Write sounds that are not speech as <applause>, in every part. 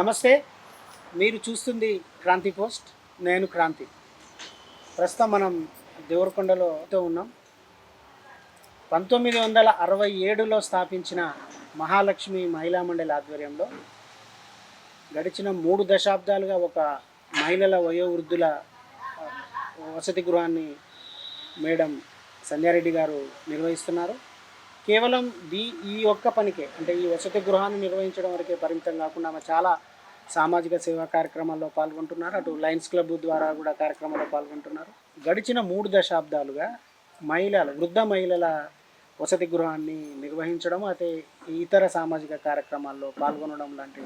నమస్తే మీరు చూస్తుంది క్రాంతి పోస్ట్ నేను క్రాంతి. ప్రస్తుతం మనం దేవరకొండలో ఉన్నాం. పంతొమ్మిది వందల అరవై ఏడులో స్థాపించిన మహాలక్ష్మి మహిళా మండలి ఆధ్వర్యంలో గడిచిన మూడు దశాబ్దాలుగా ఒక మహిళల వయోవృద్ధుల వసతి గృహాన్ని మేడం సంధ్యారెడ్డి గారు నిర్వహిస్తున్నారు. కేవలం దీ ఈ ఒక్క పనికే అంటే ఈ వసతి గృహాన్ని నిర్వహించడం వరకే పరిమితం కాకుండా ఆమె చాలా సామాజిక సేవా కార్యక్రమాల్లో పాల్గొంటున్నారు. అటు లయన్స్ క్లబ్ ద్వారా కూడా కార్యక్రమాల్లో పాల్గొంటున్నారు. గడిచిన మూడు దశాబ్దాలుగా మహిళల వృద్ధ మహిళల వసతి గృహాన్ని నిర్వహించడం అయితే ఇతర సామాజిక కార్యక్రమాల్లో పాల్గొనడం లాంటి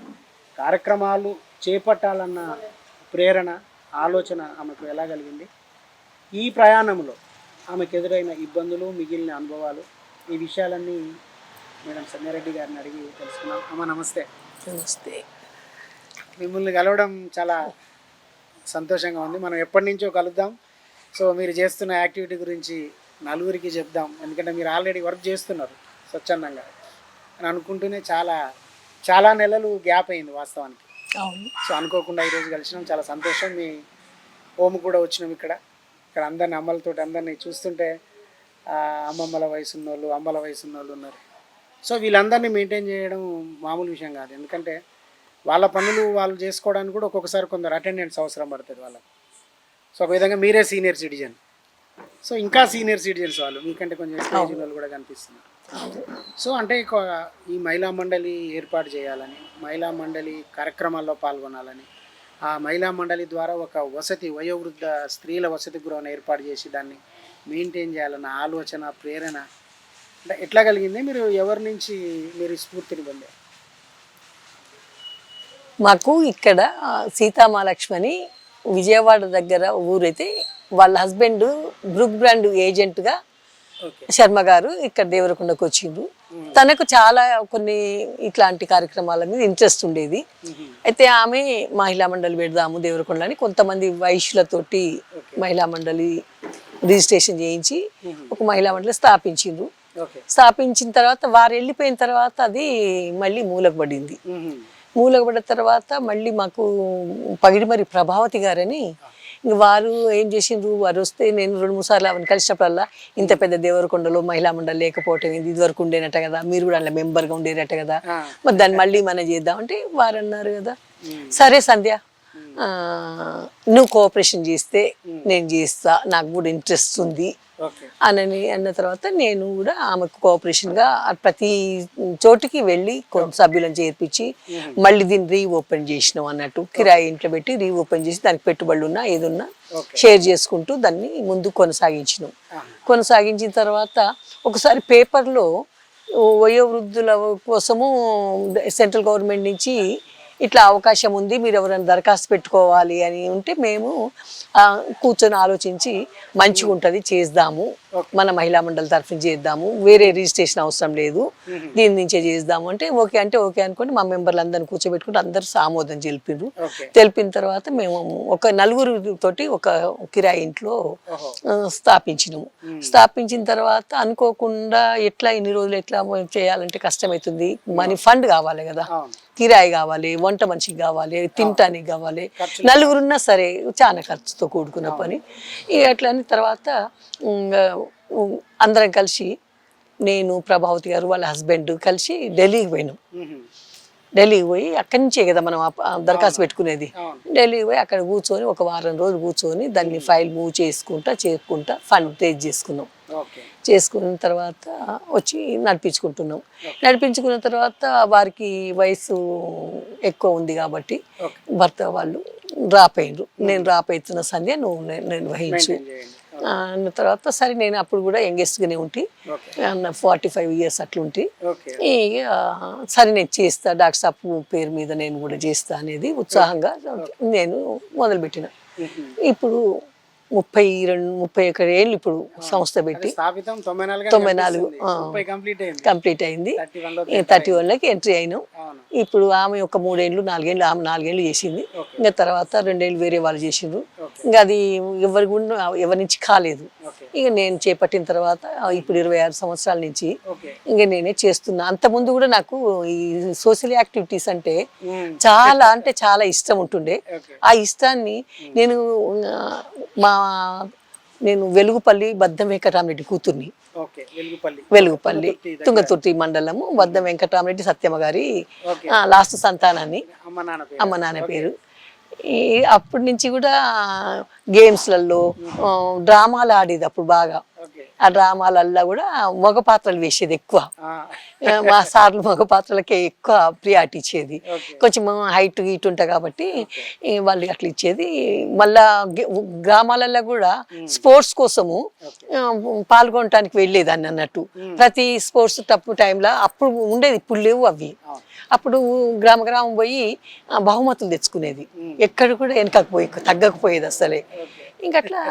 కార్యక్రమాలు చేపట్టాలన్న ప్రేరణ ఆలోచన ఆమెకు ఎలా కలిగింది? ఈ ప్రయాణంలో ఆమెకు ఎదురైన ఇబ్బందులు మిగిలిన అనుభవాలు ఈ విషయాలన్నీ మేడం సంగారెడ్డి గారిని అడిగి తెలుసుకున్నాం. అమ్మ నమస్తే. నమస్తే. మిమ్మల్ని కలవడం చాలా సంతోషంగా ఉంది. మనం ఎప్పటి నుంచో కలుద్దాం. సో మీరు చేస్తున్న యాక్టివిటీ గురించి నలుగురికి చెప్దాం. ఎందుకంటే మీరు ఆల్రెడీ వర్క్ చేస్తున్నారు స్వచ్ఛందంగా. అని అనుకుంటూనే చాలా చాలా నెలలు గ్యాప్ అయింది వాస్తవానికి. సో అనుకోకుండా ఈరోజు కలిసినాం. చాలా సంతోషం. మీ హోమ్ కూడా వచ్చినాం ఇక్కడ. ఇక్కడ అందరిని అమ్మలతో అందరినీ చూస్తుంటే అమ్మమ్మల వయసు ఉన్నోళ్ళు అమ్మల వయసు ఉన్నోళ్ళు ఉన్నారు. సో వీళ్ళందరినీ మెయింటైన్ చేయడం మామూలు విషయం కాదు. ఎందుకంటే వాళ్ళ పనులు వాళ్ళు చేసుకోవడానికి కూడా ఒక్కొక్కసారి కొందరు అటెండెన్స్ అవసరం పడుతుంది వాళ్ళకి. సో ఒక విధంగా మీరే సీనియర్ సిటిజన్ సో ఇంకా సీనియర్ సిటిజన్స్ వాళ్ళు మీకంటే కొంచెం స్టేజ్ వాళ్ళు కూడా కనిపిస్తున్నారు. సో అంటే ఈ మహిళా మండలి ఏర్పాటు చేయాలని మహిళా మండలి కార్యక్రమాల్లో పాల్గొనాలని ఆ మహిళా మండలి ద్వారా ఒక వసతి వయోవృద్ధ స్త్రీల వసతి గృహాన్ని ఏర్పాటు చేసి దాన్ని మెయింటైన్ చేయాలన్న ఆలోచన ప్రేరణ అంటే ఎట్లా కలిగింది? మీరు ఎవరి నుంచి మీరు స్ఫూర్తిని పొందారు? మాకు ఇక్కడ ఆ, సీతామహాలక్ష్మి అని విజయవాడ దగ్గర ఊరైతే వాళ్ళ హస్బెండ్ బ్రూక్ బ్రాండ్ ఏజెంట్గా శర్మ గారు ఇక్కడ దేవరకొండకు వచ్చిండ్రు. తనకు చాలా కొన్ని ఇట్లాంటి కార్యక్రమాల మీద ఇంట్రెస్ట్ ఉండేది. అయితే ఆమె మహిళా మండలి పెడదాము దేవరకొండ అని కొంతమంది వైశ్యులతోటి మహిళా మండలి రిజిస్ట్రేషన్ చేయించి ఒక మహిళా మండలి స్థాపించిండ్రు. ఓకే. స్థాపించిన తర్వాత వారు వెళ్ళిపోయిన తర్వాత అది మళ్ళీ మూలకు పడింది. మూలకు పడిన తర్వాత మళ్ళీ మాకు పగిడిమరి ప్రభావతి గారని వారు ఏం చేసిండ్రు? వారు వస్తే నేను రెండు మూడు సార్లు ఆమెను కలిసినప్పుడల్లా ఇంత పెద్ద దేవరకొండలో మహిళా మండలి లేకపోవటం ఏంది ఇదివరకు ఉండేనట్ట కదా మీరు కూడా అందులో మెంబర్గా ఉండేనట్ట కదా. మరి దాన్ని మళ్ళీ మనం చేద్దామంటే వారు అన్నారు కదా. సరే సంధ్య నువ్వు కోఆపరేషన్ చేస్తే నేను చేస్తా నాకు కూడా ఇంట్రెస్ట్ ఉంది ఓకే. అనని తర్వాత నేను కూడా ఆమెకు కోఆపరేషన్గా ప్రతి చోటికి వెళ్ళి కొంత సభ్యులను చేర్పించి మళ్ళీ దీన్ని రీఓపెన్ చేసినాం అన్నట్టు. కిరాయి ఇంట్లో పెట్టి రీఓపెన్ చేసి దానికి పెట్టుబడులు ఉన్నా ఏదున్నా. షేర్ చేసుకుంటూ దాన్ని ముందు కొనసాగించినాం. కొనసాగించిన తర్వాత ఒకసారి పేపర్లో వయోవృద్ధుల కోసము సెంట్రల్ గవర్నమెంట్ నుంచి ఇట్లా అవకాశం ఉంది మీరు ఎవరైనా దరఖాస్తు పెట్టుకోవాలి అని ఉంటే మేము కూర్చొని ఆలోచించి మంచిగా ఉంటుంది చేద్దాము. మన మహిళా మండలి తరఫున చేద్దాము. వేరే రిజిస్ట్రేషన్ అవసరం లేదు. దీని నుంచే చేద్దాము. అంటే ఓకే అంటే ఓకే అనుకోండి మా మెంబర్లు అందరిని కూర్చోబెట్టుకుంటే అందరూ సామోదం తెలిపిండ్రు తెలిపిన తర్వాత మేము ఒక నలుగురు తోటి ఒక కిరాయి ఇంట్లో స్థాపించినాము. స్థాపించిన తర్వాత అనుకోకుండా ఎట్లా ఇన్ని రోజులు ఎట్లా చేయాలంటే కష్టమవుతుంది మనీ ఫండ్ కావాలి కదా. కిరాయి కావాలి వంట మనిషికి కావాలి తినటానికి కావాలి. నలుగురున్నా సరే చాలా ఖర్చుతో కూడుకున్న పని. ఇక అట్లా అని తర్వాత అందరం కలిసి నేను ప్రభావతి గారు వాళ్ళ హస్బెండ్ కలిసి ఢిల్లీకి పోయినాం. ఢిల్లీకి పోయి అక్కడి నుంచే కదా మనం దరఖాస్తు పెట్టుకునేది. ఢిల్లీకి పోయి అక్కడ కూర్చొని ఒక వారం రోజులు కూర్చొని దాన్ని ఫైల్ మూవ్ చేసుకుంటా చేసుకుంటా ఫండ్ రేజ్ చేసుకున్నాం. చేసుకున్న తర్వాత వచ్చి నడిపించుకుంటున్నాం. నడిపించుకున్న తర్వాత వారికి వయసు ఎక్కువ ఉంది కాబట్టి భర్త వాళ్ళు డ్రాప్ అయ్యిండ్రు నేను డ్రాప్ అవుతున్న సంధ్య నువ్వు నే- అన్న తర్వాత సరే నేను అప్పుడు కూడా యంగెస్ట్గానే ఉంటి. ఫార్టీ ఫైవ్ ఇయర్స్ అట్లుంటి. ఇక సరే నేను చేస్తా డాక్టర్ సాబ్ పేరు మీద నేను కూడా చేస్తా అనేది ఉత్సాహంగా నేను మొదలుపెట్టిన. ఇప్పుడు ముప్పై రెండు ముప్పై ఒక ఏళ్ళు ఇప్పుడు సంస్థ పెట్టి తొంభై నాలుగు కంప్లీట్ అయింది. థర్టీ వన్లో థర్టీ వన్లోకి ఎంట్రీ అయినాం. ఇప్పుడు ఆమె ఒక మూడేళ్ళు నాలుగేళ్ళు ఆమె నాలుగేళ్ళు చేసింది. ఇంకా తర్వాత రెండేళ్ళు వేరే వాళ్ళు చేసిండ్రు. ఇంకా అది ఎవరి కూడా ఎవరి నుంచి కాలేదు. ఇక నేను చేపట్టిన తర్వాత ఇప్పుడు ఇరవై ఆరు సంవత్సరాల నుంచి ఇంకా నేనే చేస్తున్నా. అంతకుముందు కూడా నాకు ఈ సోషల్ యాక్టివిటీస్ అంటే. చాలా అంటే చాలా ఇష్టం ఉంటుండే. ఆ ఇష్టాన్ని నేను మా నేను వెలుగుపల్లి బద్దం వెంకటరామరెడ్డి కూతుర్ని వెలుగుపల్లి. తుంగతుర్తి మండలము బద్దం వెంకటరామరెడ్డి సత్యమ్మ గారి లాస్ట్ సంతానాన్ని. అమ్మ నాన్న పేరు. ఈ అప్పటి నుంచి కూడా గేమ్స్లలో డ్రామాలు ఆడేది అప్పుడు బాగా. ఆ డ్రామాలల్లో కూడా మగ పాత్రలు వేసేది ఎక్కువ. మా సార్లు మగ పాత్రలకే ఎక్కువ ప్రియారిటీ ఇచ్చేది. కొంచెం హైట్ ఇటు ఉంటాయి కాబట్టి వాళ్ళు అట్లా ఇచ్చేది. మళ్ళా గ్రామాలలో కూడా స్పోర్ట్స్ కోసము ఆ, పాల్గొనటానికి వెళ్ళేదాన్ని అన్నట్టు. ప్రతి స్పోర్ట్స్ తప్పు టైంలో అప్పుడు ఉండేది ఇప్పుడు లేవు అవి. అప్పుడు గ్రామ గ్రామం పోయి బహుమతులు తెచ్చుకునేది. ఎక్కడ కూడా వెనకపోయి తగ్గకపోయేది అసలే ఇంకట్లా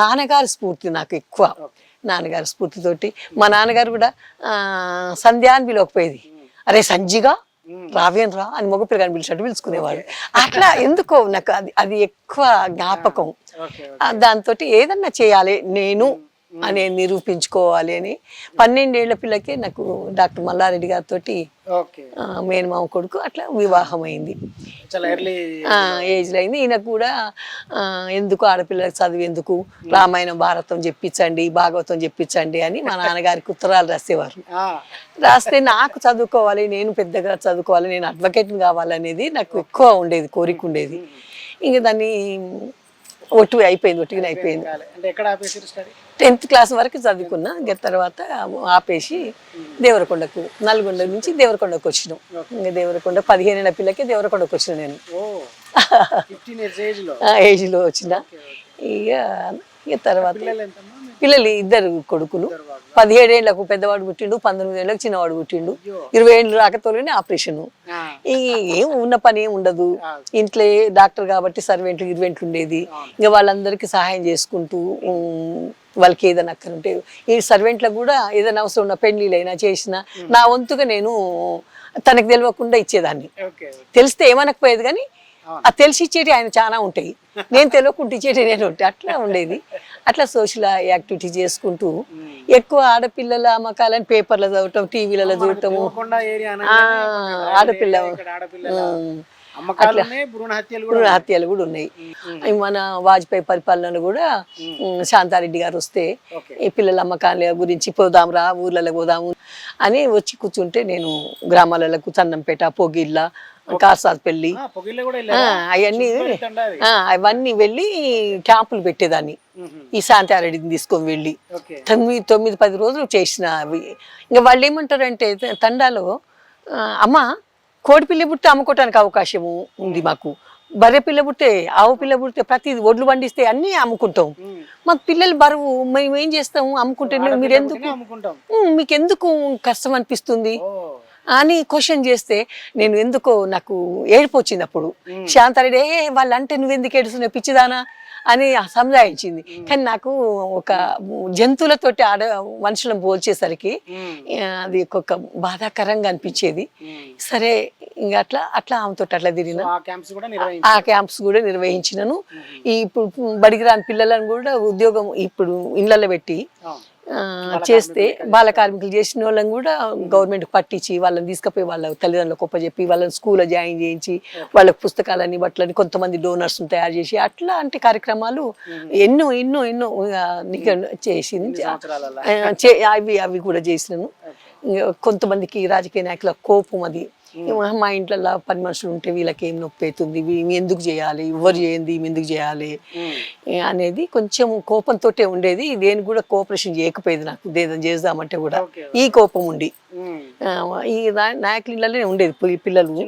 నాన్నగారి స్ఫూర్తి నాకు ఎక్కువ. నాన్నగారి స్ఫూర్తితోటి మా నాన్నగారు కూడా సంధ్యా అని పిలవకపోయేది. అరే సంజిగా? రావేం రా అని మగ పిల్లగాని పిలిచినట్టు పిలుచుకునేవాడు అట్లా ఎందుకో నాకు అది అది ఎక్కువ జ్ఞాపకం. దాంతో ఏదన్నా చేయాలి నేను అనే నిరూపించుకోవాలి అని పన్నెండేళ్ళ పిల్లకే నాకు డాక్టర్ మల్లారెడ్డి గారితో మేనమామ కొడుకు అట్లా వివాహం అయింది ఏజ్లో అయింది. ఈయన కూడా ఎందుకు ఆడపిల్లలకు చదువు ఎందుకు? రామాయణం భారతం చెప్పించండి భాగవతం చెప్పించండి అని మా నాన్నగారికి ఉత్తరాలు రాసేవారు. రాస్తే నాకు చదువుకోవాలి నేను పెద్దగా చదువుకోవాలి నేను అడ్వకేట్ని కావాలనేది నాకు ఎక్కువ ఉండేది కోరిక ఉండేది. ఇంక దాన్ని ఒట్టు అయిపోయింది ఒట్టిగా అయిపోయింది టెన్త్ క్లాస్ వరకు చదువుకున్నా తర్వాత ఆపేసి దేవరకొండకు నల్గొండ నుంచి దేవరకొండకు వచ్చినాం. ఇంకా దేవరకొండ పదిహేనేళ్ళ పిల్లకి దేవరకొండకు వచ్చిన నేను. ఏజ్లో వచ్చిన. ఇక ఇక తర్వాత పిల్లలు ఇద్దరు కొడుకులు. పదిహేడేళ్ళకు పెద్దవాడు పుట్టిండు పంతొమ్మిది ఏళ్ళకు చిన్నవాడు పుట్టిండు. ఇరవై ఏళ్ళు రాకతోనే ఆపరేషన్. ఆ, ఏం ఉన్న పని ఏం ఉండదు. ఇంట్లో డాక్టర్ కాబట్టి సర్వెంట్లు ఇర్వెంట్లు ఉండేది. ఇంకా వాళ్ళందరికీ సహాయం చేసుకుంటూ వాళ్ళకి ఏదైనా అక్కడ ఉంటే ఈ సర్వెంట్లకు కూడా ఏదైనా అవసరం ఉన్న పెళ్ళిళ్ళైనా చేసినా నా వంతుగా నేను తనకు తెలియకుండా ఇచ్చేదాన్ని. తెలిస్తే ఏమనకపోయేది కానీ ఆ తెలిసి ఇచ్చేటి ఆయన చాలా ఉంటాయి. నేను తెలియకుండా ఇచ్చేటి నేను ఉంటాయి అట్లా ఉండేది. అట్లా సోషల్ యాక్టివిటీ చేసుకుంటూ ఎక్కువ ఆడపిల్లల అమ్మకాలని పేపర్లో చదవటం టీవీలలో చూడటము. ఆడపిల్ల భ్రూణ హత్యలు కూడా ఉన్నాయి. మన వాజ్పేయి పరిపాలన కూడా శాంతారెడ్డి గారు వస్తే ఈ పిల్లల అమ్మకాల గురించి పోదాం రా ఊర్లలో పోదాము అని వచ్చి కూర్చుంటే నేను గ్రామాలకు చందంపేట పొగిళ్ళ ఆ, వెళ్ళారా? అవన్నీ అవన్నీ వెళ్ళి క్యాంపులు పెట్టేదాన్ని. ఈ శాంతారెడ్డిని తీసుకొని వెళ్ళి. తొమ్మిది తొమ్మిది పది రోజులు చేసిన అవి. ఇంకా వాళ్ళు ఏమంటారంటే తండాలో అమ్మ కోడి పిల్ల పుట్టి అమ్ముకోవటానికి అవకాశము ఉంది మాకు. బర్రె పిల్ల పుట్టే ఆవు పిల్ల పుట్టే ప్రతి ఒడ్లు పండిస్తే అన్నీ అమ్ముకుంటాం. మ్మ్. మాకు పిల్లలు బరువు మేము ఏం చేస్తాము అమ్ముకుంటే మీరు ఎందుకు? మీకు ఎందుకు కష్టం అనిపిస్తుంది? అని క్వశ్చన్ చేస్తే నేను ఎందుకో నాకు ఏడుపు వచ్చింది అప్పుడు శాంతారెడ్డి ఏ వాళ్ళంటే నువ్వు ఎందుకు ఏడుస్తున్నావు? పిచ్చిదానా? అని సంజాయించింది కానీ నాకు ఒక జంతువులతోటి ఆడ మనుషులను పోల్చేసరికి అది ఒక బాధాకరంగా అనిపించేది. సరే ఇంకా అట్లా అట్లా ఆమెతో అట్లా తిరిగిన. ఆ క్యాంప్స్ కూడా నిర్వహించారు ఆ క్యాంప్స్ కూడా నిర్వహించినను. ఈ ఇప్పుడు బడికి రాని పిల్లలను కూడా ఉద్యోగం ఇప్పుడు ఇళ్ళల్లో పెట్టి చేస్తే బాల కార్మికులు చేసిన వాళ్ళని కూడా గవర్నమెంట్ పట్టించి వాళ్ళని తీసుకుపోయి వాళ్ళ తల్లిదండ్రులకు ఒప్పచెప్పి వాళ్ళని స్కూల్లో జాయిన్ చేయించి వాళ్ళకి పుస్తకాలని బట్టలని కొంతమంది డోనర్స్ తయారు చేసి అట్లాంటి కార్యక్రమాలు ఎన్నో ఎన్నో ఎన్నో చేసింది అవి అవి కూడా చేసినాను. కొంతమందికి రాజకీయ నాయకుల కోపం అది మా- మా ఇంట్లో పని మనుషులు ఉంటే వీళ్ళకి ఏం నొప్పి అవుతుంది ఎందుకు చేయాలి? ఎవరు చేయండి ఎందుకు చేయాలి. ఏ అనేది కొంచెం కోపంతో ఉండేది. దేని కూడా కోఆపరేషన్ చేయకపోయేది నాకు. ఏదైనా చేద్దామంటే కూడా. ఈ కోపం ఉండి. ఆ, ఈ రా- నాయకుల ఇళ్ళలోనే ఉండేది పిల్లలు.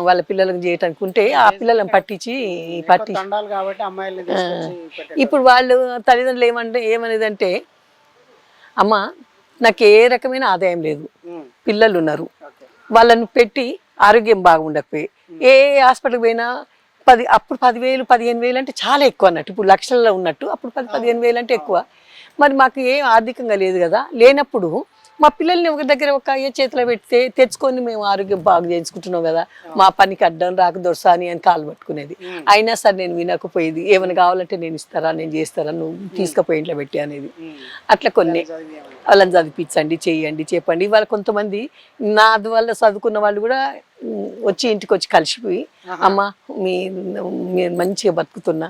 వాళ్ళ పిల్లలకు చేయటానికి ఉంటే ఆ పిల్లలను పట్టించి పట్టి ఇప్పుడు వాళ్ళు తల్లిదండ్రులు ఏమంటే ఏమనేదంటే అమ్మ నాకు ఏ రకమైన ఆదాయం లేదు. పిల్లలు ఉన్నారు. వాళ్ళని పెట్టి ఆరోగ్యం బాగుండకపోయి. ఏ హాస్పిటల్కి పోయినా పది అప్పుడు పదివేలు పదిహేను వేలు అంటే చాలా ఎక్కువ అన్నట్టు. ఇప్పుడు లక్షల్లో ఉన్నట్టు అప్పుడు పది పదిహేను వేలు అంటే ఎక్కువ. మరి మాకు ఏం ఆర్థికంగా లేదు కదా. లేనప్పుడు మా పిల్లల్ని ఒక దగ్గర ఒక అయ్యే చేతిలో పెడితే తెచ్చుకొని మేము ఆరోగ్యం బాగు చేయించుకుంటున్నాం కదా. మా పనికి అడ్డం రాక దొరసాని అని కాలు పట్టుకునేది. అయినా సరే నేను వినకపోయేది. ఏమైనా కావాలంటే నేను ఇస్తారా నేను చేస్తారా నువ్వు తీసుకుపోయి ఇంట్లో పెట్టి అనేది. అట్లా కొన్ని? వాళ్ళని చదివించండి చేయండి చెప్పండి. ఇవాళ కొంతమంది నా వల్ల చదువుకున్న వాళ్ళు కూడా వచ్చి ఇంటికి వచ్చి కలిసిపోయి అమ్మ మీ మీరు మంచిగా బతుకుతున్నా.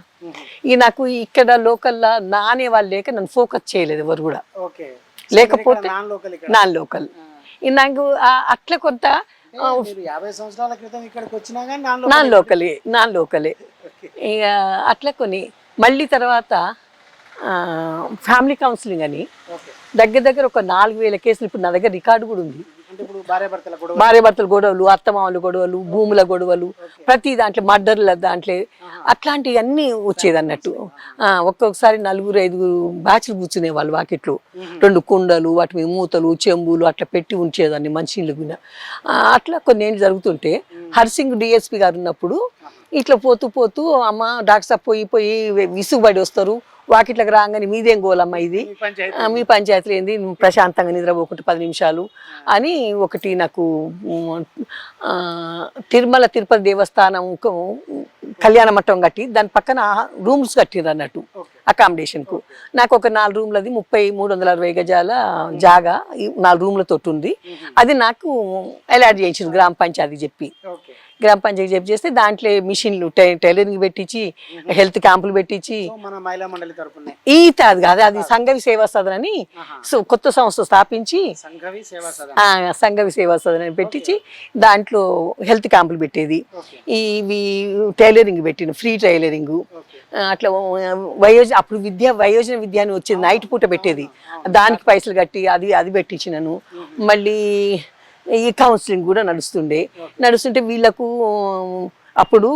ఈ నాకు ఇక్కడ లోకల్లా నానే వాళ్ళు లేక నన్ను ఫోకస్ చేయలేదు ఎవరు కూడా. ఓకే. లేకపోతే నాన్ లోకల్ నాకు అట్లా కొంత యాభై సంవత్సరాల క్రితం ఇక్కడికి వచ్చినా కానీ నాన్ లోకల్. లోకలే నా లోకలే. ఇక అట్లా కొన్ని మళ్ళీ తర్వాత ఫ్యామిలీ కౌన్సిలింగ్ అని. దగ్గర దగ్గర ఒక నాలుగు వేల కేసులు ఇప్పుడు నా దగ్గర రికార్డు కూడా ఉంది. భార్య భర్తల గొడవలు? అత్తమామల గొడవలు భూముల గొడవలు ప్రతి దాంట్లో మర్డర్ల దాంట్లో అట్లాంటివి అన్నీ వచ్చేది అన్నట్టు. ఒక్కొక్కసారి నలుగురు ఐదుగురు బ్యాచ్లు కూర్చునే వాళ్ళు వాకిట్లో. రెండు కుండలు వాటి మీద మూతలు చెంబులు అట్లా పెట్టి ఉంచేదాన్ని మనిషిళ్ళు కూడా అట్లా కొన్ని ఏళ్ళు జరుగుతుంటే హర్సింగ్ డిఎస్పి గారు ఉన్నప్పుడు ఇట్లా పోతూ పోతూ అమ్మ డాక్టర్ సాబ్ పోయి పోయి విసుగుబడి వస్తారు. వాకిట్లకు రాగానే మీదేం గోలమ్మ ఇది? మీ పంచాయతీలో ఏంది? నువ్వు ప్రశాంతంగా నిద్రపోకుంటే పది నిమిషాలు అని ఒకటి నాకు తిరుమల తిరుపతి దేవస్థానం కళ్యాణ మఠం కట్టి దాని పక్కన రూమ్స్ కట్టిండ్రు అన్నట్టు ఓకే. అకామిడేషన్కు. నాకు ఒక నాలుగు రూమ్లది ముప్పై మూడు వందల అరవై గజాల జాగా నాలుగు రూమ్లతో ఉంది. అది నాకు అలాట్ చేయించింది గ్రామ పంచాయతీ చెప్పి. గ్రామ పంచాయతీ చెప్పి చేస్తే దాంట్లో మిషన్లు టై- టైలరింగ్ పెట్టించి హెల్త్ క్యాంపులు పెట్టించి ఈత అది కాదు అది సంఘవి సేవా సదన్ అని కొత్త సంస్థ స్థాపించి సంఘవి సేవా సదన్. అని పెట్టించి దాంట్లో హెల్త్ క్యాంపులు పెట్టేది. ఇవి టైలరింగ్ పెట్టిన ఫ్రీ టైలరింగ్. అట్లా వయోజన అప్పుడు విద్య వయోజన విద్య అని వచ్చేది నైట్ పూట పెట్టేది. దానికి పైసలు కట్టి అది అది పెట్టించినాను మళ్ళీ ఈ కౌన్సిలింగ్ కూడా నడుస్తుండే. నడుస్తుంటే వీళ్ళకు అప్పుడు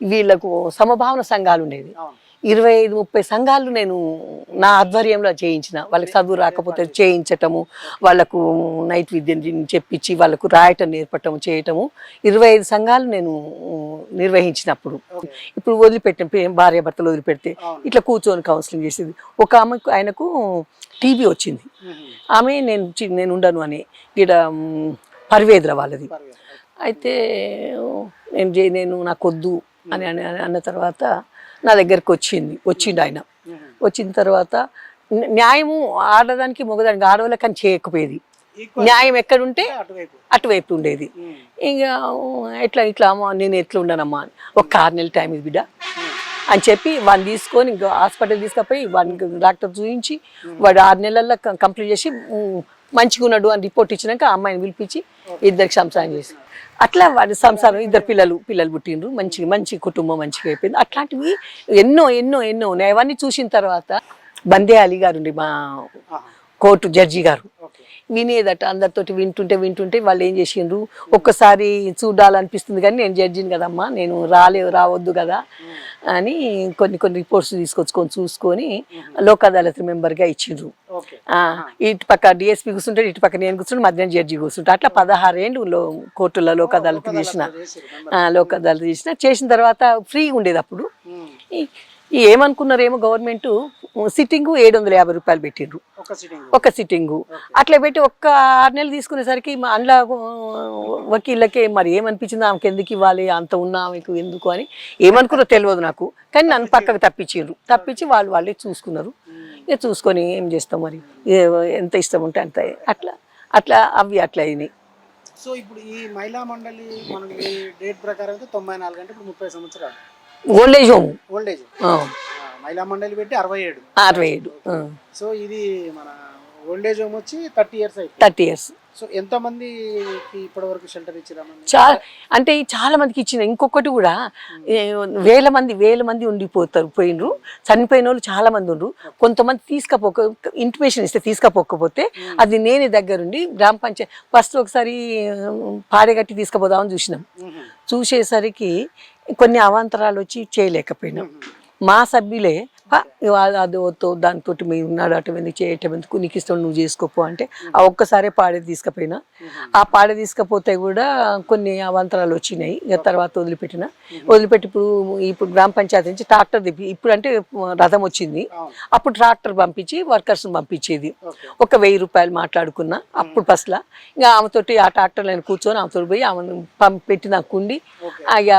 వీళ్ళకు సమభావన సంఘాలు ఉండేవి ఇరవై ఐదు ముప్పై సంఘాలు నేను నా ఆధ్వర్యంలో చేయించిన. వాళ్ళకి చదువు రాకపోతే చేయించటము వాళ్ళకు నైట్ విద్యను చెప్పించి వాళ్ళకు రాయటం నేర్పటము చేయటము ఇరవై ఐదు సంఘాలు నేను నిర్వహించినప్పుడు. ఇప్పుడు వదిలిపెట్టాం పే- భార్య భర్తలు వదిలిపెడితే ఇట్లా కూర్చొని కౌన్సిలింగ్ చేసేది. ఒక ఆమెకు ఆయనకు టీబీ వచ్చింది. ఆమె నేను నేను ఉండను అని ఇక్కడ పర్వేద్ర వాళ్ళది. అయితే నేను నేను నాకు వద్దు అని అని అని అన్న తర్వాత నా దగ్గరికి వచ్చింది వచ్చిండు ఆయన. వచ్చిన తర్వాత న్యా- న్యాయము ఆడదానికి మగదానికి ఆడవాళ్ళకి అని చేయకపోయేది న్యాయం ఎక్కడుంటే అటువైపు. ఉండేది. ఇంకా ఎట్లా ఇట్లా అమ్మా నేను ఎట్లా ఉండనమ్మా అని. ఒక ఆరు నెలల టైం ఇది బిడ్డ. అని చెప్పి వాడిని తీసుకొని ఇంకా హాస్పిటల్ తీసుకుపోయి వాడికి డాక్టర్ చూపించి వాడు ఆరు నెలల్లో కంప్లీట్ చేసి మంచిగా ఉన్నాడు అని రిపోర్ట్ ఇచ్చినాక ఆ అమ్మాయిని పిలిపించి ఇద్దరికి సంసారం చేసి. అట్లా వాడి సంసారం ఇద్దరు పిల్లలు పిల్లలు పుట్టిండ్రు. మంచి మంచి కుటుంబం మంచిగా అయిపోయింది. అట్లాంటివి ఎన్నో ఎన్నో ఎన్నో ఉన్నాయి. అవన్నీ చూసిన తర్వాత బందే అలీ గారు ఉండి మా. కోర్టు జడ్జి గారు. వినేదట అందరితోటి వింటుంటే వింటుంటే వాళ్ళు ఏం చేసిండ్రు? ఒక్కసారి చూడాలనిపిస్తుంది కానీ నేను జడ్జిని కదమ్మా నేను రాలే రావద్దు కదా అని కొన్ని కొన్ని రిపోర్ట్స్ తీసుకొచ్చుకొని చూసుకొని లోక్ అదాలత్ మెంబర్గా ఇచ్చిండ్రు. ఇటు పక్క డిఎస్పీ కూర్చుంటే ఇటు పక్క నేను కూర్చుంటే మధ్యాహ్నం జడ్జి కూర్చుంటే అట్లా పదహారేళ్ళు లో కోర్టులో లోక్ అదాలత్ చేసిన లోక్ అదాలత్ చేసిన చేసిన తర్వాత ఫ్రీగా ఉండేది అప్పుడు. ఏమనుకున్నారేమో గవర్నమెంట్ సిట్టింగ్ ఏడు వందల యాభై రూపాయలు పెట్టిండ్రు. ఒక సిట్టింగ్. అట్లా పెట్టి ఒక్క ఆరు నెలలు తీసుకునేసరికి అందులో వకీళ్ళకే మరి ఏమనిపించింది? ఆమెకి ఎందుకు ఇవ్వాలి? అంత ఉన్నా ఆమెకు ఎందుకు అని ఏమనుకున్నో తెలియదు నాకు. కానీ నన్ను పక్కకు తప్పించారు తప్పించి వాళ్ళు వాళ్ళే చూసుకున్నారు. ఇక చూసుకొని ఏం చేస్తాం మరి? ఎంత ఇష్టం ఉంటే అంత. అట్లా అట్లా అవి అట్లా అయినాయి. సో ఇప్పుడు ఈ మహిళా మండలి మనకి డేట్ ప్రకారం అయితే తొంభై నాలుగు అంటే ఇప్పుడు ముప్పై సంవత్సరాలు. Old age home old age మహిళా మండలి పెట్టి అరవై ఏడు. అరవై ఏడు సో ఇది మన ఓల్డ్ ఏజ్ హోమ్ వచ్చి thirty years thirty years. So ఎంతమందికి ఇప్పటి వరకు షెల్టర్ ఇచ్చిరామండి చాలా అంటే చాలా మందికి ఇచ్చిన ఇంకొకటి కూడా వేల మంది వేల మంది ఉండిపోతారు పోయినరు. చనిపోయిన వాళ్ళు చాలా మంది ఉండ్రు. కొంతమంది తీసుకపోక ఇంటిమేషన్ ఇస్తే తీసుకపోకపోతే అది నేనే దగ్గరుండి గ్రామ పంచాయతీ ఫస్ట్ ఒకసారి పాడేగట్టి తీసుకుపోదామని చూసినాం. చూసేసరికి కొన్ని అవాంతరాలు వచ్చి చేయలేకపోయినాం. మా సభ్యులే అది వద్దు దాంతో మీరు ఉన్నాడు అటు ఎందుకు చేయటం ఎందుకు నీకు ఇష్టం నువ్వు చేసుకోపో అంటే ఆ ఒక్కసారే పాడే తీసుకుపోయినా. ఆ పాడే తీసుకపోతే కూడా కొన్ని అవాంతరాలు వచ్చినాయి. ఇక తర్వాత వదిలిపెట్టిన. వదిలిపెట్టి ఇప్పుడు ఇప్పుడు గ్రామ పంచాయతీ నుంచి ట్రాక్టర్ తెప్పి ఇప్పుడు అంటే రథం వచ్చింది. అప్పుడు ట్రాక్టర్ పంపించి వర్కర్స్ పంపించేది. ఒక వెయ్యి రూపాయలు మాట్లాడుకున్నా అప్పుడు ఫస్ట్లా. ఇంకా ఆమెతోటి ఆ ట్రాక్టర్ నేను కూర్చొని ఆమెతో పోయి ఆమెను పంపి పెట్టి నాకు ఉండి ఇక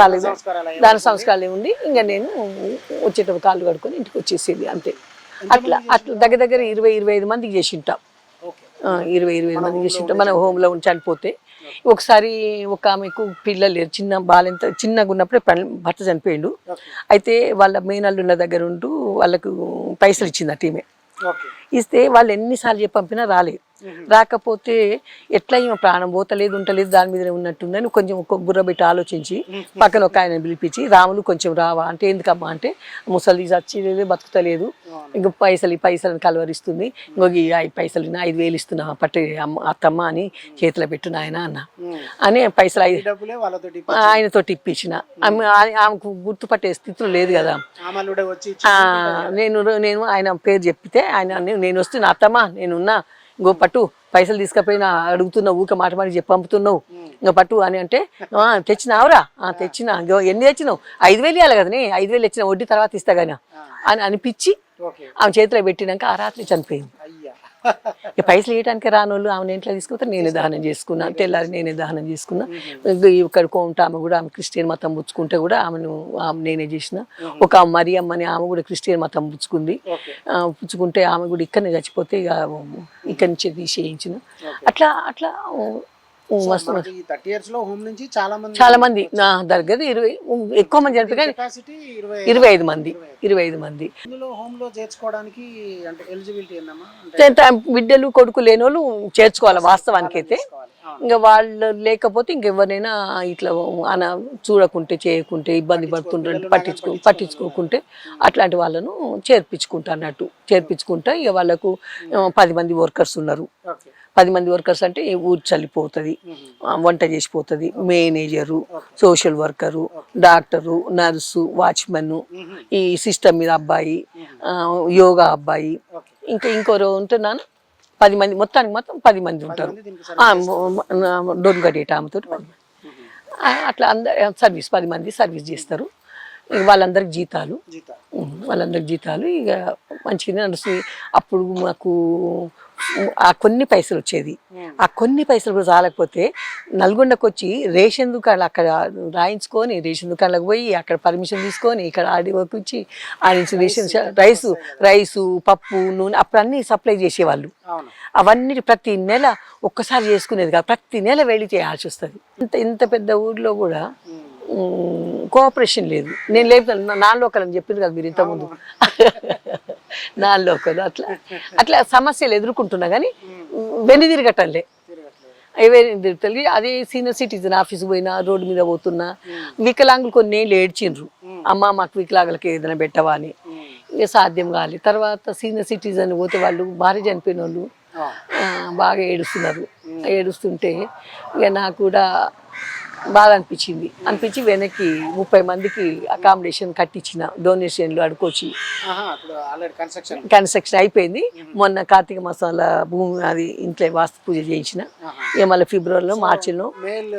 కాలేజ్. దాని సంస్కారాలు ఉండి ఇంకా నేను వచ్చేటప్పుడు కాళ్ళు కడుకొని ఇంటికి వచ్చేసేది అంతే. అట్లా అట్లా దగ్గర దగ్గర ఇరవై ఇరవై ఐదు మందికి ఓకే. ఆ, ఇరవై ఇరవై ఐదు మందికి చేసింటాం. మన హోమ్లో చనిపోతే ఒకసారి ఒక ఆమెకు పిల్లలు లేరు. చిన్న బాలెంత చిన్నగా ఉన్నప్పుడే భర్త చనిపోయిండు. అయితే వాళ్ళ మేనల్లు ఉన్న దగ్గర ఉంటూ వాళ్ళకు పైసలు ఇచ్చింది ఆ టీమే. ఇస్తే వాళ్ళు ఎన్నిసార్లు చెప్పి పంపినా రాలేదు. రాకపోతే ఎట్లా ఈమె ప్రాణం పోతలేదు ఉంటలేదు దాని మీదనే ఉన్నట్టుందని కొంచెం ఒక బుర్ర పెట్టి ఆలోచించి పక్కన ఒక ఆయన పిలిపించి రాములు కొంచెం రావా? అంటే ఎందుకమ్మా? అంటే ముసలి చచ్చిలేదు బతుకుతలేదు. ఇంక పైసలు ఈ పైసలను కలవరిస్తుంది. ఇంకొక ఈ ఐదు పైసలు ఐదు వేలు ఇస్తున్నా పట్టి అమ్మ అత్తమ్మ అని చేతిలో పెట్టు నాయన అన్న. అని పైసలు ఐదు ఆయనతో ఇప్పించిన. ఆమె ఆమెకు గుర్తుపట్టే స్థితిలో లేదు కదా. నేను నేను ఆయన పేరు చెప్పితే ఆయన నేను- నేను వస్తున్నా అత్తమ్మా నేనున్నా ఇంకో పట్టు పైసలు తీసుకపోయినా అడుగుతున్నా ఊక మాట మాట చెప్పి పంపుతున్నావు. ఇంకా పట్టు అని అంటే "ఆ, తెచ్చినావురా. తెచ్చినా. ఇంకో ఎన్ని తెచ్చినావు? ఐదు వేలు ఇవ్వాలి కదా ఐదు వేలు ఇచ్చిన వడ్డీ తర్వాత ఇస్తా కానీ అని అనిపించి ఆమె చేతిలో పెట్టినాక ఆ రాత్రి చనిపోయింది. ఇక పైసలు ఇవ్వడానికి రానోళ్ళు ఆమె ఇంట్లో తీసుకుంటే నేనే దహనం చేసుకున్నా. తెల్లారి నేనే దహనం చేసుకున్నా. ఇక ఇక్కడ కొంట ఆమె కూడా ఆమె క్రిస్టియన్ మతం పుచ్చుకుంటే కూడా ఆమెను ఆమె నేనే చేసిన. ఒక మరియమ్మ అని ఆమె కూడా క్రిస్టియన్ మతం పుచ్చుకుంది. పుచ్చుకుంటే ఆమె కూడా ఇక్కడనే చచ్చిపోతే ఇక ఇక్కడి నుంచి తీసేయించిన. అట్లా అట్లా ఉ, మస్తు మనకి ఈ థర్టీ ఇయర్స్లో హోమ్ నుంచి చాలా మంది చాలా మంది నా దగ్గర ఇరవై ఎక్కువ మంది కెపాసిటీ ఇరవై ఇరవై ఐదు మంది ఇరవై ఐదు. మంది. ఇందులో హోమ్లో చేర్చుకోవడానికి అంటే ఎలిజిబిలిటీ ఏందమ్మా? అంటే ఎంత బిడ్డలు కొడుకు లేని వాళ్ళు చేర్చుకోవాలి వాస్తవానికి అయితే. ఇంకా వాళ్ళు లేకపోతే ఇంకెవరైనా ఇట్లా అన చూడకుంటే చేయకుంటే ఇబ్బంది పడుతుంటే పట్టించుకో పట్టించుకోకుంటే అట్లాంటి వాళ్ళను చేర్పించుకుంటా అన్నట్టు చేర్పించుకుంటా. ఇక వాళ్ళకు ఆ, పది మంది వర్కర్స్ ఉన్నారు. పది మంది వర్కర్స్ అంటే ఊరు చల్లిపోతుంది. వంట చేసిపోతుంది. Manager social worker doctor nurse watchman ఈ సిస్టమ్ మీద అబ్బాయి యోగా అబ్బాయి. ఇంకా ఇంకోరు ఉంటున్నాను. పది మంది మొత్తానికి మొత్తం పది మంది ఉంటారు. డోన్ గడేట ఆమెతో పది మంది. ఆ, అట్లా అందరు సర్వీస్ పది మంది సర్వీస్ చేస్తారు. ఇక వాళ్ళందరికి జీతాలు. వాళ్ళందరికి జీతాలు. ఇక మంచిగానే నడుస్తుంది. అప్పుడు మాకు ఆ కొన్ని పైసలు వచ్చేది. ఆ కొన్ని పైసలు కూడా చాలకపోతే నల్గొండకు వచ్చి రేషన్ దుకాణాలు అక్కడ రాయించుకొని రేషన్ దుకాణాలకు పోయి అక్కడ పర్మిషన్ తీసుకొని ఇక్కడ ఆడియోకి ఇచ్చి ఆ నుంచి రేషన్ రైసు రైసు పప్పు నూనె అప్పుడు అన్నీ సప్లై చేసేవాళ్ళు. అవును. అవన్నీ ప్రతి నెల ఒక్కసారి చేసుకునేది కాదు. ప్రతి నెల వెళ్ళి చేయాల్సి వస్తుంది. ఇంత ఇంత పెద్ద ఊర్లో కూడా కోఆపరేషన్ లేదు. నేను లేదు నా లోకల్ అని చెప్పింది కదా మీరు ఇంతకుముందు. నా లోకల్ అట్లా <laughs> అట్లా సమస్యలు ఎదుర్కొంటున్నా కానీ వెనుదిరగటంలే తెలియ అదే సీనియర్ సిటిజన్ ఆఫీస్ పోయినా రోడ్డు మీద పోతున్నా వికలాంగులు కొన్ని ఏళ్ళు ఏడ్చిండ్రు అమ్మ మాకు వికలాంగులకి ఏదైనా పెట్టవా అని. ఇక సాధ్యం కాలేదు తర్వాత సీనియర్ సిటిజన్ పోతే వాళ్ళు భార్య చనిపోయిన వాళ్ళు బాగా ఏడుస్తున్నారు. ఏడుస్తుంటే ఇక నాకు కూడా బాధ అనిపించింది అనిపించి వెనక్కి ముప్పై మందికి అకామిడేషన్ కట్టించిన డొనేషన్లు అడుకొచ్చి. కన్స్ట్రక్షన్ అయిపోయింది. మొన్న కార్తీక మాసంలో భూమి అది ఇంట్లో వాస్తు పూజ చేయించిన. ఇక మళ్ళీ ఫిబ్రవరిలో మార్చిలో. మేల్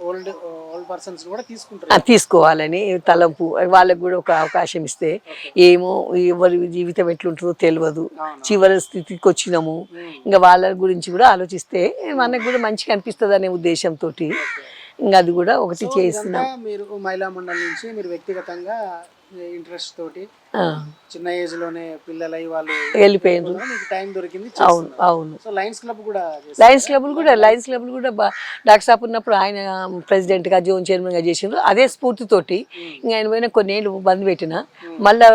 ఓల్డ్ ఓల్డ్ పర్సన్స్ కూడా తీసుకుంటారు. ఆ, తీసుకోవాలని తలంపు. వాళ్ళకు కూడా ఒక అవకాశం ఇస్తే ఏమో ఎవరి జీవితం ఎట్లుంటుందో తెలియదు. చివరి స్థితికి వచ్చినాము. ఇంకా వాళ్ళ గురించి కూడా ఆలోచిస్తే మనకు కూడా మంచిగా అనిపిస్తుంది అనే ఉద్దేశంతో ఇంకా అది కూడా ఒకటి చేస్తున్నాం ఇదంతా మీరు మహిళా మండలి నుంచి మీరు వ్యక్తిగతంగా ఇంట్రెస్ట్ తోటి చిన్న ఏజ్లోనే పిల్లలై వాళ్ళు వెళ్ళిపోయిండ్రు టైం దొరికింది అవును అవును. సో లయన్స్ క్లబ్ కూడా. లయన్స్ క్లబ్లు కూడా లయన్స్ క్లబ్లు కూడా డాక్టర్ సాబ్ ఉన్నప్పుడు ఆయన ప్రెసిడెంట్గా జోన్ చైర్మన్గా చేసిండ్రు. అదే స్ఫూర్తితోటి ఇంకా ఆయన పోయిన కొన్ని ఏళ్ళు బంద్ పెట్టిన. మళ్ళా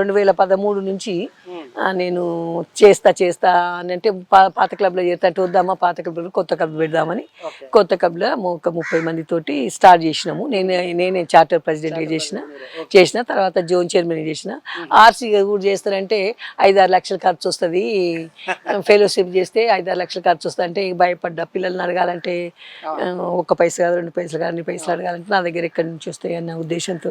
రెండు వేల పదమూడు నుంచి నేను చేస్తా చేస్తా అని అంటే పాత క్లబ్లో చేస్తా అంటే వద్దామా? పాత క్లబ్లో కొత్త క్లబ్ పెడదామని కొత్త క్లబ్లో ఒక ముప్పై మంది తోటి స్టార్ట్ చేసినాము. నేను నేనే చార్టర్ ప్రెసిడెంట్గా చేసిన. చేసిన తర్వాత జోన్ చైర్మన్ చేసిన. ఆర్సీ కూడా చేస్తారంటే ఐదారు లక్షల ఖర్చు వస్తుంది. <laughs> ఫెలోషిప్ చేస్తే ఐదారు లక్షల ఖర్చు వస్తుంది. అంటే భయపడ్డా పిల్లల్ని అడగాలంటే ఆ, ఒక్క పైసా కాదు రెండు పైసలు కాదు అన్ని పైసలు అడగాలంటే నా దగ్గర ఎక్కడి నుంచి వస్తాయి అన్న ఉద్దేశంతో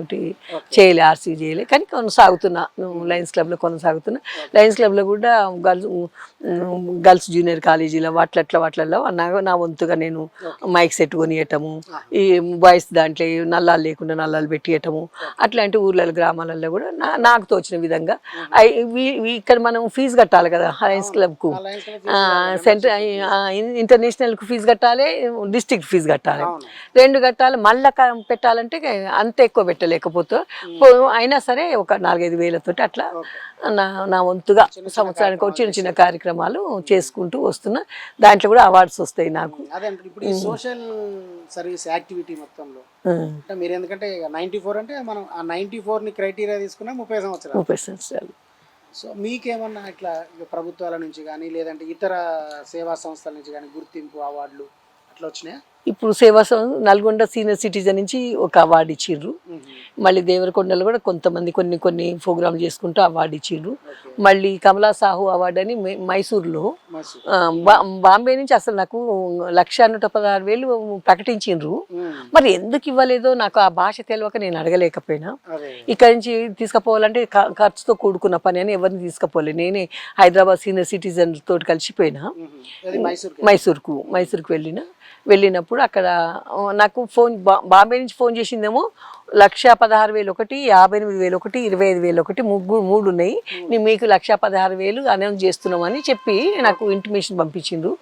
చేయలే ఆర్సీ చేయలే. కానీ కొనసాగుతున్నా. లయన్స్ క్లబ్లో కొనసాగుతున్నా. లయన్స్ క్లబ్లో కూడా గర్ల్స్ గర్ల్స్ జూనియర్ కాలేజీలో వాట్లట్ల వాట్లలో నా నా వంతుగా నేను మైక్ సెట్ కొనియటము ఈ బాయ్స్ దాంట్లో నల్లాలు లేకుండా నల్లాలు పెట్టియటము అట్లాంటి ఊర్లలో గ్రామాలలో కూడా నాకు తోచిన విధంగా. ఇక్కడ మనం ఫీజు కట్టాలి కదా లయన్స్ క్లబ్కు సెంటర్ ఇంటర్నేషనల్కి ఫీజు కట్టాలి. District fees. కట్టాలి. రెండు కట్టాలి మళ్ళా పెట్టాలంటే అంత ఎక్కువ పెట్టలేకపోతే. అయినా సరే ఒక నాలుగైదు వేలతోటి అట్లా నా నా వంతుగా సంవత్సరానికి చిన్న చిన్న కార్యక్రమాలు చేసుకుంటూ వస్తున్నా దాంట్లో కూడా అవార్డ్స్ వస్తాయి నాకు. సోషల్ సర్వీస్ యాక్టివిటీ మొత్తంలో అంటే మీరు ఎందుకంటే నైంటీ ఫోర్ అంటే మనం ఆ నైంటీ ఫోర్ని క్రైటీరియా తీసుకున్నా ముప్పై సంవత్సరాలు. ముప్పై సంవత్సరాలు. సో మీకేమన్నా ఇట్లా ఇక ప్రభుత్వాల నుంచి కానీ లేదంటే ఇతర సేవా సంస్థల నుంచి కానీ గుర్తింపు అవార్డులు అట్లా వచ్చినాయా? ఇప్పుడు సేవా నల్గొండ సీనియర్ సిటిజన్ నుంచి ఒక అవార్డు ఇచ్చిండ్రు మళ్ళీ దేవరకొండలో కూడా కొంతమంది కొన్ని కొన్ని ప్రోగ్రామ్ చేసుకుంటూ అవార్డు ఇచ్చిండ్రు మళ్ళీ కమలా సాహు అవార్డు అని మైసూర్లో బాంబే నుంచి అసలు నాకు లక్ష నూట పదహారు వేలు ప్రకటించిండ్రు. మరి ఎందుకు ఇవ్వలేదో నాకు ఆ భాష తెలియక నేను అడగలేకపోయినా. ఇక్కడి నుంచి తీసుకుపోవాలంటే ఖర్చుతో కూడుకున్న పని అని ఎవరిని తీసుకుపోలే. నేనే హైదరాబాద్ సీనియర్ సిటిజన్ తోటి కలిసిపోయినా మైసూర్కు మైసూర్కు వెళ్ళిన. వెళ్ళినప్పుడు అక్కడ నాకు ఫోన్ బాంబే నుంచి ఫోన్ చేసిందేమో లక్ష పదహారు వేలు ఒకటి యాభై ఎనిమిది వేలు ఒకటి ఇరవై ఐదు వేలు ఒకటి ముగ్గురు మూడు ఉన్నాయి. నేను మీకు లక్ష పదహారు వేలు అనౌన్స్ చేస్తున్నామని చెప్పి నాకు ఇంటిమేషన్ పంపించిండ్రు.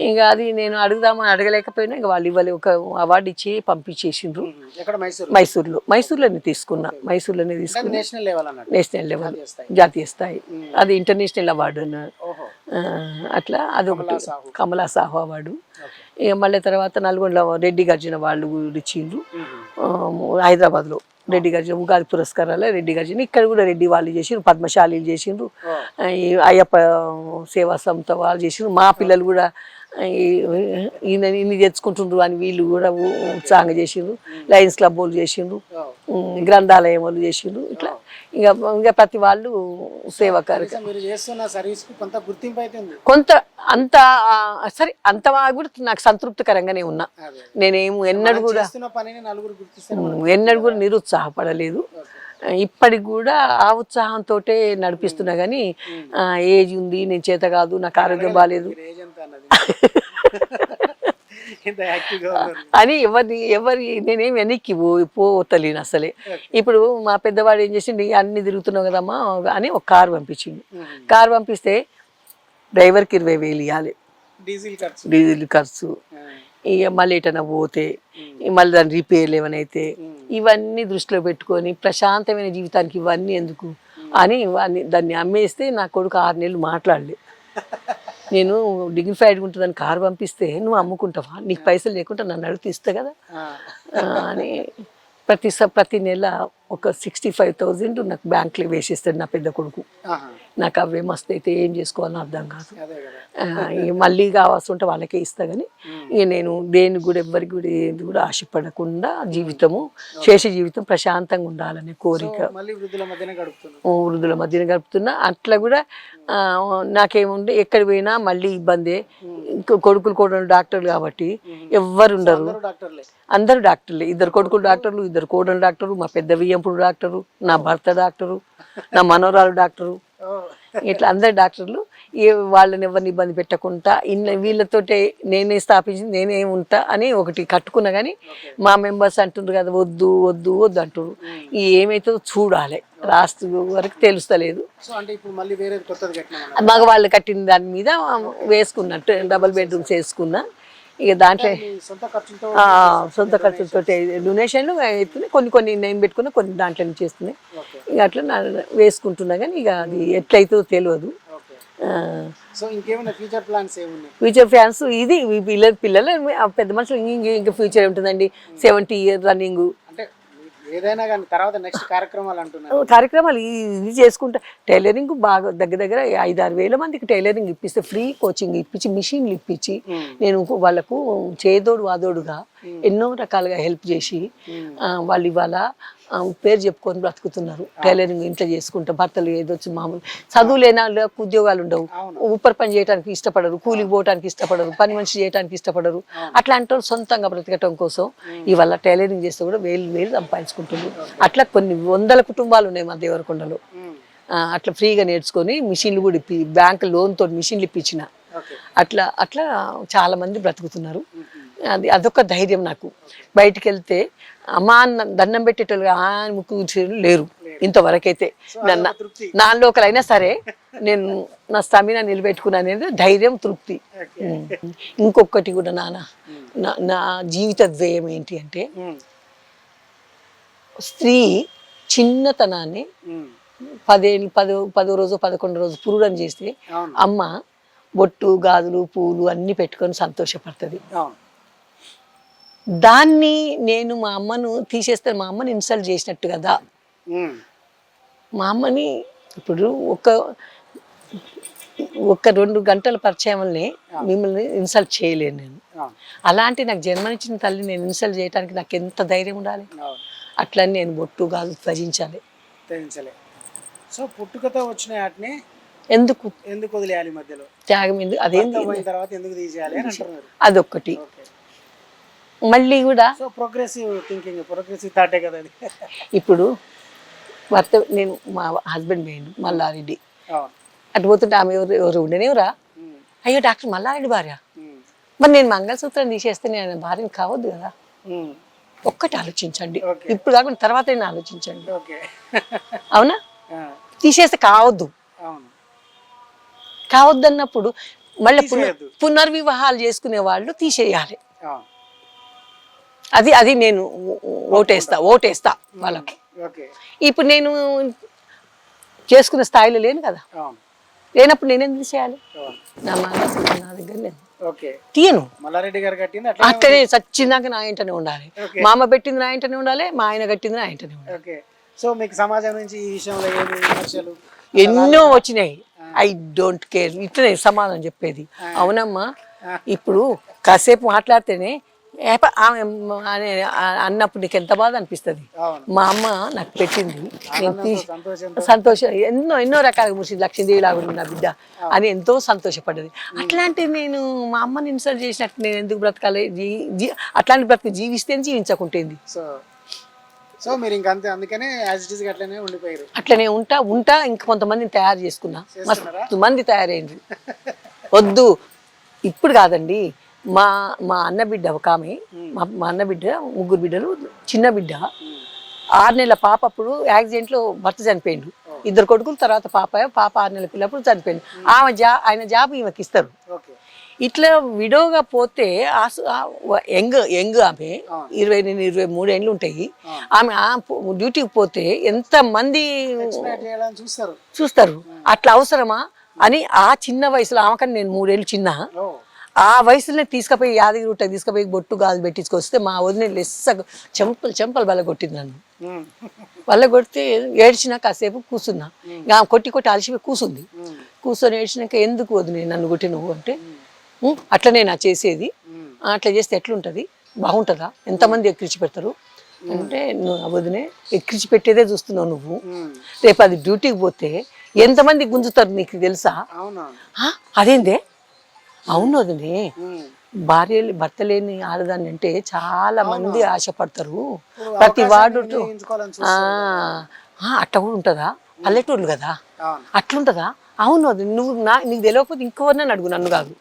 ఇంకా అది నేను అడుగుదామని అడగలేకపోయినా ఇంకా వాళ్ళు ఇవ్వాలి ఒక అవార్డు ఇచ్చి పంపించేసిండ్రు. మైసూర్? మైసూర్లో మైసూర్లోనే తీసుకున్నా మైసూర్లోనే తీసుకున్నా. నేషనల్ లెవెల్ అన్నట్టు? నేషనల్ లెవెల్ జాతీయ స్థాయి. స్థాయి. అది ఇంటర్నేషనల్ అవార్డు అన్నారు. అట్లా అదొకటి. కమలా సాహు. అవార్డు. ఇక మళ్ళీ తర్వాత నల్గొండ రెడ్డి గర్జన వాళ్ళు కూడా ఇచ్చిండ్రు హైదరాబాద్లో రెడ్డి గర్జన ఉగాది పురస్కారాలు రెడ్డి గర్జన. ఇక్కడ కూడా రెడ్డి వాళ్ళు చేసిండ్రు పద్మశాలీలు చేసిండ్రు. అయ్యప్ప సేవా సంస్థ వాళ్ళు చేసిండ్రు. మా పిల్లలు కూడా ఈయన ఇన్ని తెచ్చుకుంటుండ్రు అని వీళ్ళు కూడా ఉత్సాహంగా చేసిండ్రు. లయన్స్ క్లబ్ వాళ్ళు చేసిండ్రు. గ్రంథాలయం వాళ్ళు చేసిండ్రు. ఇట్లా ఇంకా ఇంకా ప్రతి వాళ్ళు సేవా కార్యక్రమం. కొంత గుర్తింపు అయితే ఉంది. కొంత అంత సరే అంత కూడా నాకు సంతృప్తికరంగానే ఉన్నా. అదే నేనేం ఎన్నడూ కూడా ఎన్నడూ కూడా నిరుత్సాహపడలేదు. ఇప్పటికి కూడా ఆ ఉత్సాహంతో నడిపిస్తున్నా కానీ ఏజ్ ఉంది నేను చేత కాదు నాకు ఆరోగ్యం బాగాలేదు <laughs> అని ఎవరి ఎవరి నేనేం వెనక్కి పో పోతలేను అసలే. ఇప్పుడు మా పెద్దవాడు ఏం చేసిండు అన్ని తిరుగుతున్నావు కదమ్మా అని ఒక కారు పంపించిండు. కారు పంపిస్తే డ్రైవర్కి ఇరవై వేలు ఇవ్వాలి డీజిల్ ఖర్చు. డీజిల్ ఖర్చు. ఇక మళ్ళీ ఎటన్నా పోతే మళ్ళీ దాని రిపేర్లు ఏమైనా అయితే ఇవన్నీ దృష్టిలో పెట్టుకొని ప్రశాంతమైన జీవితానికి ఇవన్నీ ఎందుకు? అని దాన్ని అమ్మేస్తే నా కొడుకు ఆరు నెలలు మాట్లాడలే. <laughs> నేను డిగ్నిఫైడ్ ఉంటుందని కారు పంపిస్తే నువ్వు అమ్ముకుంటావా? నీకు పైసలు లేకుండా నన్ను అడిగితే ఇస్తా కదా. అని ప్రతి ప్రతి నెల ఒక సిక్స్టీ ఫైవ్ థౌజండ్ నాకు బ్యాంక్లో వేసేస్తాడు నా పెద్ద కొడుకు. నాకు అవే మస్తు అయితే ఏం చేసుకోవాలని అర్థం కాదు. మళ్ళీ కావాల్సి ఉంటే వాళ్ళకే ఇస్తా కానీ ఇక నేను దేని కూడా ఎవరికి కూడా ఏది కూడా ఆశపడకుండా జీవితము శేష జీవితం ప్రశాంతంగా ఉండాలనే కోరిక. వృద్ధుల మధ్యనే గడుపుతున్నాం. అట్లా కూడా నాకేముండే ఎక్కడ పోయినా మళ్ళీ ఇబ్బందే. ఇంకో కొడుకులు కూడా డాక్టర్లు కాబట్టి ఎవ్వరు ఉండరు. అందరూ డాక్టర్లే. ఇద్దరు కొడుకులు డాక్టర్లు ఇద్దరు కోడలు డాక్టరు మా పెద్ద వియ్యంపుడు డాక్టరు నా భర్త డాక్టరు నా మనోరాలు డాక్టరు. ఇట్లా అందరు డాక్టర్లు ఏ వాళ్ళని ఎవరిని ఇబ్బంది పెట్టకుండా ఇన్న వీళ్ళతోటే నేనే స్థాపించింది నేనే ఉంటా అని ఒకటి కట్టుకున్నా కానీ మా మెంబర్స్ అంటుండ్రు కదా వద్దు వద్దు వద్దు అంటారు ఈ ఏమైతుందో చూడాలి. రాస్తు వరకు తెలుస్తలేదు. సో అంటే ఇప్పుడు మళ్ళీ వేరే కొత్తది కట్టినాం మగవాళ్ళు కట్టిన దాని మీద వేసుకున్నట్టు డబల్ బెడ్రూమ్స్ వేసుకున్నా. ఇక దాంట్లో సొంత ఖర్చులతో డొనేషన్లు అవుతున్నాయి కొన్ని కొన్ని నేను పెట్టుకున్నా కొన్ని దాంట్లో నుంచి చేస్తున్నాయి ఇక అట్లా నా వేసుకుంటున్నా కానీ ఇక అది ఎట్లయితుందో తెలియదు. సో ఇంకేమైనా ఫ్యూచర్ ప్లాన్స్ ఏమున్నాయి? ఫ్యూచర్ ఇది. పిల్లల పిల్లలు పెద్ద మనుషులు ఇంక ఫ్యూచర్ ఉంటుందండి సెవెంటీ ఇయర్ రన్నింగ్ ఏదైనా కానీ తర్వాత నెక్స్ట్ కార్యక్రమాలు అంటున్నారు కార్యక్రమాలు ఇది చేసుకుంటా టైలరింగ్ బాగా దగ్గర దగ్గర ఐదు ఆరు వేల మందికి టైలరింగ్ ఇప్పిస్తే ఫ్రీ కోచింగ్ ఇప్పించి మిషన్లు ఇప్పించి. నేను వాళ్ళకు చేదోడు వాదోడుగా ఎన్నో రకాలుగా హెల్ప్ చేసి ఆ, వాళ్ళు ఇవాళ పేరు చెప్పుకొని బ్రతుకుతున్నారు. టైలరింగ్ ఇంట్లో చేసుకుంటా భర్తలు ఏదొచ్చు మామూలు చదువు లేని వాళ్ళకు ఉద్యోగాలు ఉండవు. ఉప్పర్ పని చేయడానికి ఇష్టపడరు కూలికి పోవడానికి ఇష్టపడరు పని మనిషి చేయడానికి ఇష్టపడరు. అట్లాంటి వాళ్ళు సొంతంగా బ్రతకటం కోసం ఇవాళ టైలరింగ్ చేస్తే కూడా వేలు వేలు సంపాదించుకుంటున్నారు. అట్లా కొన్ని వందల కుటుంబాలు ఉన్నాయి మా దేవరకొండలో. అట్లా ఫ్రీగా నేర్చుకొని మిషన్లు కూడా ఇప్పి బ్యాంక్ లోన్ తోటి మిషన్లు ఇప్పించిన. అట్లా అట్లా చాలా మంది బ్రతుకుతున్నారు. అది అదొక ధైర్యం నాకు. బయటికి వెళ్తే అమ్మా అన్న దండం పెట్టేటోళ్ళు ముక్కు కూర్చొని లేరు ఇంతవరకైతే. నన్న. నా లోకలైనా సరే నేను నా స్టమినా నిలబెట్టుకున్నాను అనేది ధైర్యం తృప్తి. ఇంకొకటి కూడా నాన్న. నా- జీవిత ధ్యేయం ఏంటి అంటే. స్త్రీ చిన్నతనాన్ని. పదేళ్ళు పదో పదో రోజు పదకొండు రోజు పురుడని చేస్తే అమ్మ బొట్టు గాజులు పూలు అన్నీ పెట్టుకొని సంతోషపడుతుంది. దాన్ని నేను మా అమ్మను తీసేస్తే మా అమ్మని ఇన్సల్ట్ చేసినట్టు కదా. మా అమ్మని ఇప్పుడు ఒక ఒక రెండు గంటల పరిచయం వల్లనే మిమ్మల్ని ఇన్సల్ట్ చేయలేను నేను. అలాంటి నాకు జన్మనిచ్చిన తల్లి నేను ఇన్సల్ట్ చేయడానికి నాకు ఎంత ధైర్యం ఉండాలి? అట్లని నేను బొట్టు గాజు త్యజించాలి సో పుట్టుకతో వచ్చిన వాటిని ఎందుకు? ఎందుకు వదిలేయాలి మధ్యలో? త్యాగం ఎందుకు? పోయిన తర్వాత ఎందుకు తీసేయాలి అదొక్కటి. మళ్ళీ కూడా సో ప్రోగ్రెసివ్ థింకింగ్ ప్రోగ్రెసివ్ థాటే కదా అది ఇప్పుడు భర్త నేను మా హస్బెండ్ పోయిండు మల్లారెడ్డి. అటు పోతుంటే ఆమె ఎవరు ఎవరు ఉండనేవరా. అయ్యో డాక్టర్ మల్లారెడ్డి భార్య. మరి నేను మంగళసూత్రం తీసేస్తే నేను భార్యని కావద్దు కదా. ఒక్కటి ఆలోచించండి. ఇప్పుడు కాకుండా తర్వాత అయినా ఆలోచించండి. అవునా? తీసేస్తే కావద్దు. అవును. కావద్దు అన్నప్పుడు మళ్ళీ. పునర్వివాహాలు చేసుకునే వాళ్ళు తీసేయాలి. అది అది నేను ఓటేస్తా ఓటేస్తా వాళ్ళకి. ఇప్పుడు నేను చేసుకునే స్థాయిలో లేను కదా. లేనప్పుడు నేనేం అవును. నా నా దగ్గర లేదు. ఓకే. తీయను. మల్లారెడ్డి గారు కట్టింది అట్లా అట్లనే నా ఇంటనే ఉండాలి. మా అమ్మ పెట్టింది నా ఇంటనే ఉండాలి మా ఆయన కట్టింది నా ఇంటనే ఉండాలి. సో మీకు సమాజం నుంచి ఈ విషయంలో విమర్శలు ఎన్నో వచ్చినాయి. I don't care. ఇట్లనే సమాధానం చెప్పేది. అవునమ్మా ఇప్పుడు కాసేపు మాట్లాడితేనే అన్నప్పుడు నీకు ఎంత బాధ అనిపిస్తుంది? మా అమ్మ నాకు పెట్టింది. నేను తీసి సంతోషం. ఎన్నో ఎన్నో రకాలుగా ముసి లక్ష్మీదేవి లాగా నా బిడ్డ. అని ఎంతో సంతోషపడ్డది. అట్లాంటి నేను మా అమ్మని ఇన్సల్ట్ చేసినట్టు నేను ఎందుకు బ్రతకాలి? అట్లాంటి బ్రతక జీవిస్తే జీవించకుంటేంది. సో సో మీరు ఇంక అంతే. అందుకనే అట్లనే ఉండిపోయారు. అట్లనే ఉంటా ఉంటా. ఇంక కొంతమందిని తయారు చేసుకున్నా. మస్తు మంది తయారైంది వద్దు. ఇప్పుడు కాదండి. మా మా అన్న బిడ్డ ఒక ఆమె మా అన్న బిడ్డ ముగ్గురు బిడ్డలు చిన్న బిడ్డ. ఆరు నెలల పాప అప్పుడు యాక్సిడెంట్లో భర్త చనిపోయిండు. ఇద్దరు కొడుకులు తర్వాత పాప పాప ఆరు నెలల పిల్లప్పుడు చనిపోయిండు. ఆమె జా ఆయన జాబ్ ఈమెకి ఇస్తారు. ఇట్లా విడోగా పోతే యంగ్ యంగ్ ఆమె ఇరవై నేను ఇరవై మూడేళ్ళు ఉంటాయి. ఆమె డ్యూటీకి పోతే ఎంత మంది ఎక్స్ప్లెయిన్ చేయాలని చూస్తారు. చూస్తారు. అట్లా అవసరమా అని ఆ చిన్న వయసులో ఆమెకని నేను మూడేళ్ళు చిన్న. ఆ వయసులోనే తీసుకుపోయి యాదగిరి తీసుకుపోయి బొట్టు గాజు పెట్టించుకొస్తే మా వదిన లెస్స చెంపలు చెంపలు బల్ల కొట్టింది నన్ను. వల్ల కొడితే ఏడ్చినా కాసేపు కూర్చున్నా ఇంకా కొట్టి కొట్టి అలసిపోయి కూర్చుంది. కూర్చొని ఏడ్చినాక ఎందుకు వదిన నన్ను కొట్టి నువ్వు అంటే "ఉం, అట్లనే నా చేసేది. మ్మ్. "ఆ, అట్లా చేస్తే ఎట్లుంటుంది? బాగుంటుందా? ఎంతమంది ఎక్కిరిచి పెడతారు? అంటే నువ్వు ఆ వదినే ఎక్కిరిచి పెట్టేదే చూస్తున్నావు నువ్వు. రేపు అది డ్యూటీకి పోతే ఎంతమంది గుంజుతారు నీకు తెలుసా? అవునవును "ఆ, అదేందే? అవును మ్మ్. భార్య భర్త లేని ఆడదాన్ని అంటే చాలా మంది ఆశపడతారు. ప్రతి వాడు అట్లా కూడా ఉంటుందా? పల్లెటూర్లు కదా? అట్లుంటుందా? అవును అది నువ్వు నా నీకు తెలియకపోతే ఇంకోరినని అడుగు నన్ను కాదు.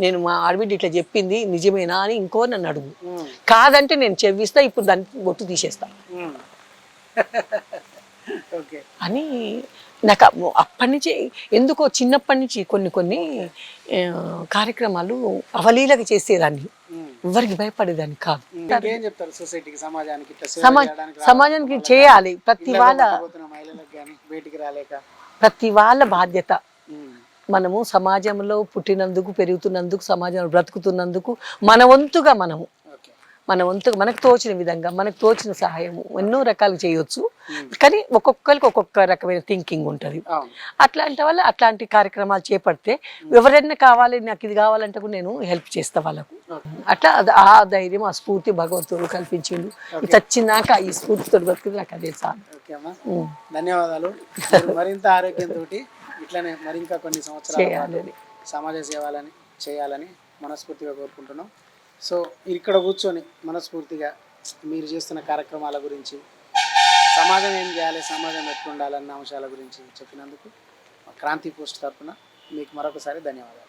నేను మా ఆడబిడ్డ ఇట్లా చెప్పింది నిజమేనా అని ఇంకోరు నన్ను అడుగు. కాదంటే నేను చెవ్విస్తా ఇప్పుడు దాన్ని బొట్టు తీసేస్తా. <laughs> అని నాకు అప్- అప్పటి నుంచి ఎందుకో చిన్నప్పటి నుంచి కొన్ని కొన్ని కార్యక్రమాలు అవలీలగా చేసేదాన్ని. ఎవరికి భయపడేదాన్ని కాదు. సమాజానికి చేయాలి. ప్రతి వాళ్ళ ప్రతి వాళ్ళ బాధ్యత. మనము సమాజంలో పుట్టినందుకు పెరుగుతున్నందుకు సమాజంలో బ్రతుకుతున్నందుకు మన వంతుగా మనము. మన వంతు మనకు తోచిన విధంగా మనకు తోచిన సహాయం ఎన్నో రకాలు చేయొచ్చు. కానీ ఒక్కొక్కరికి ఒక్కొక్క రకమైన థింకింగ్ ఉంటుంది. అట్లాంటి వల్ల అట్లాంటి కార్యక్రమాలు చేపడితే ఎవరైనా కావాలి నాకు ఇది కావాలంటే కూడా నేను హెల్ప్ చేస్తా వాళ్ళకు. అట్లా ఆ ధైర్యం ఆ స్ఫూర్తి భగవంతుడు కల్పించిండు. చచ్చినాక ఈ స్ఫూర్తితో బతికితే నాకు అదే చాలు. ధన్యవాదాలు. మీరు మరింత ఆరోగ్యంతో ఇట్లానే మరి ఇంకా కొన్ని సంవత్సరాల. సమాజ సేవాలని చేయాలని మనస్ఫూర్తిగా కోరుకుంటున్నాం. సో ఇక్కడ కూర్చొని మనస్ఫూర్తిగా మీరు చేస్తున్న కార్యక్రమాల గురించి సమాజం ఏం చేయాలి సమాజం ఎట్లుండాలన్న అంశాల గురించి చెప్పినందుకు క్రాంతి పోస్ట్ తరఫున మీకు మరొకసారి ధన్యవాదాలు.